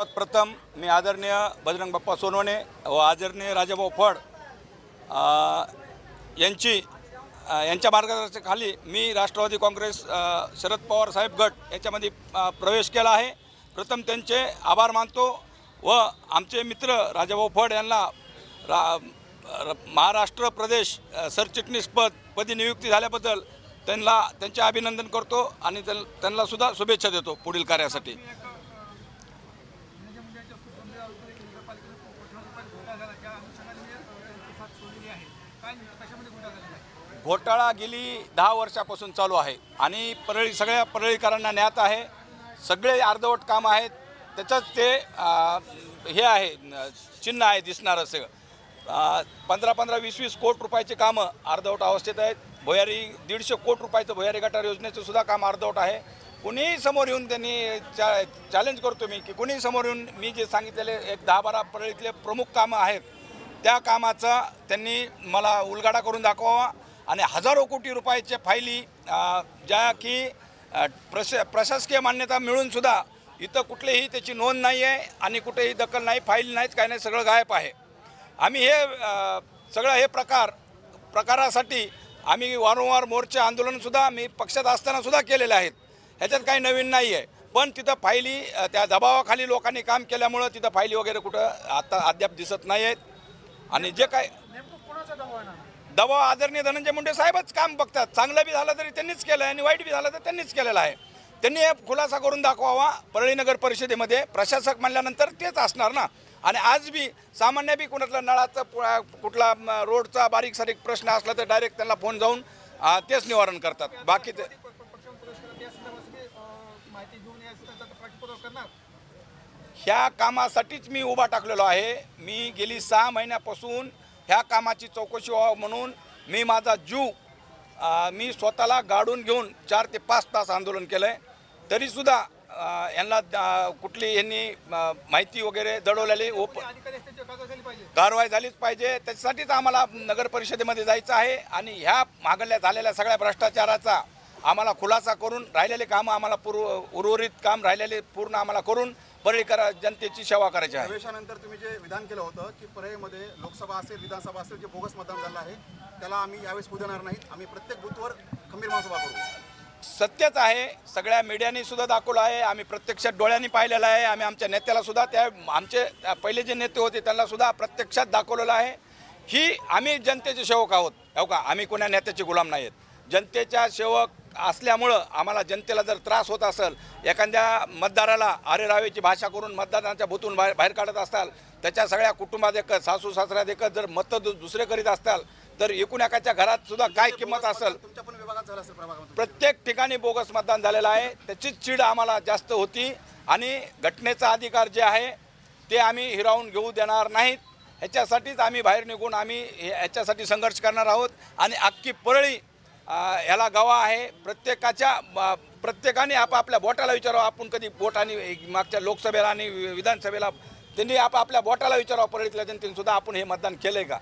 प्रथम मी आदरणीय बजरंग बाप्पा सोनवणे व आदरणीय राजाभाऊ फड यांची यांच्या मार्गदर्शनाखाली मी राष्ट्रवादी काँग्रेस शरद पवार साहेब गट याच्यामध्ये प्रवेश केला आहे. प्रथम त्यांचे आभार मानतो व आमचे मित्र राजाभाऊ फड यांना रा महाराष्ट्र प्रदेश सरचिटणीसपद पदी नियुक्ती झाल्याबद्दल त्यांना त्यांचे अभिनंदन करतो आणि त्यां- त्यांना सुद्धा शुभेच्छा देतो पुढील कार्यासाठी. घोटाळा गेली दहा वर्षापासून चालू आहे. आणि परळी सगळ्या परळीकरांना ज्ञात आहे. सगळे अर्धवट काम आहेत. त्याचंच ते हे आहे चिन्ह आहे दिसणारं सगळं. पंधरा पंधरा वीस वीस कोट रुपयाचे कामं अर्धवट अवस्थेत आहेत. भुयारी दीडशे कोट रुपयाचं भुयारी गटार योजनेचं सुद्धा काम अर्धवट आहे. कुणीही समोर येऊन त्यांनी चा चॅलेंज करतो मी की कुणीही समोर येऊन मी जे सांगितलेले एक दहा बारा परळीतले प्रमुख कामं आहेत त्या कामाचा त्यांनी मला उलगाडा करून दाखवावा आणि हजारो कोटी रुपयाच्या फायली ज्या की प्रश प्रशासकीय मान्यता मिळूनसुद्धा इथं कुठलीही त्याची नोंद नाही आहे आणि कुठेही दखल नाही फाईल नाहीत काय नाही सगळं गायब आहे. आम्ही हे सगळं हे प्रकार प्रकारासाठी आम्ही वारंवार मोर्चे आंदोलनसुद्धा मी पक्षात असतानासुद्धा केलेले आहेत. ह्याच्यात काही नवीन नाही आहे. पण तिथं फायली त्या दबावाखाली लोकांनी काम केल्यामुळं तिथं फायली वगैरे कुठं आता अद्याप दिसत नाही आहेत. आणि जे काय दबाव आदरणीय धनंजय मुंडे साहेबच काम बघतात. चांगलं बी झालं तरी त्यांनीच केलं आहे आणि वाईट बी झालं तर त्यांनीच केलेलं आहे. त्यांनी हे खुलासा करून दाखवावा. परळी नगर परिषदेमध्ये प्रशासक म्हणल्यानंतर तेच असणार ना. आणि आज बी सामान्य बी कुणातला नळाचा पु- कुठला रोडचा बारीक सारीक प्रश्न असला तर डायरेक्ट त्यांना फोन जाऊन तेच निवारण करतात. बाकी ते ह्या कामासाठीच मी उभा टाकलेलो आहे. मी गेली सहा महिन्यापासून ह्या कामाची चौकशी व्हावं म्हणून मी माझा जीव मी स्वतःला गाडून घेऊन चार ते पाच तास आंदोलन केलं आहे तरीसुद्धा यांना कुठली यांनी माहिती वगैरे दडवलेली ओप कारवाई झालीच पाहिजे. त्याच्यासाठीच आम्हाला नगर परिषदेमध्ये जायचं आहे आणि ह्या मागल्या झालेल्या सगळ्या भ्रष्टाचाराचा आम्हाला खुलासा करून राहिलेले कामं आम्हाला पूर्व उर्वरित काम राहिलेले पूर्ण आम्हाला करून परळीकर जनतेची सेवा करायची आहे. प्रवेशानंतर तुम्ही जे विधान केलं होतं की परळीमध्ये लोकसभा असेल विधानसभा असेल जे बोगस मतदान झालं आहे त्याला आम्ही यावेळेस होऊ देणार नाहीत. आम्ही प्रत्येक बूथवर खंबीर सभा करू. सत्यच आहे. सगळ्या मीडियाने सुद्धा दाखवलं आहे. आम्ही प्रत्यक्षात डोळ्यांनी पाहिलेलं आहे. आम्ही आमच्या नेत्याला सुद्धा त्या आमचे पहिले जे नेते होते त्यांना सुद्धा प्रत्यक्षात दाखवलेलं आहे. ही आम्ही जनतेचे सेवक आहोत. हो का? आम्ही कोण्या नेत्याचे गुलाम नाही आहेत जनतेच्या सेवक असल्यामुळं आम्हाला जनतेला जर त्रास होत असेल एखाद्या मतदाराला अरे रावेची भाषा करून मतदारांच्या भूतून बाहेर बाहेर काढत असताल त्याच्या सगळ्या कुटुंबात एकच सासू सासऱ्यात एकच जर मतं दु- दुसरे करीत असताल तर एकूण एकाच्या घरात सुद्धा काय किंमत असेल? असेल प्रत्येक ठिकाणी बोगस मतदान झालेलं आहे. त्याचीच चीड आम्हाला जास्त होती आणि घटनेचा अधिकार जे आहे ते आम्ही हिरावून घेऊ देणार नाहीत. ह्याच्यासाठीच आम्ही बाहेर निघून आम्ही हे- ह्याच्यासाठी संघर्ष करणार आहोत आणि अख्खी परळी ह्याला गवा आहे. प्रत्येकाच्या प्रत्येकाने आपापल्या बोटाला विचारावं. आपण कधी बोटाने मागच्या लोकसभेला आणि विधानसभेला त्यांनी आपापल्या बोटाला विचारावं. परळीतल्या जनतेने सुद्धा आपण हे मतदान केलंय का?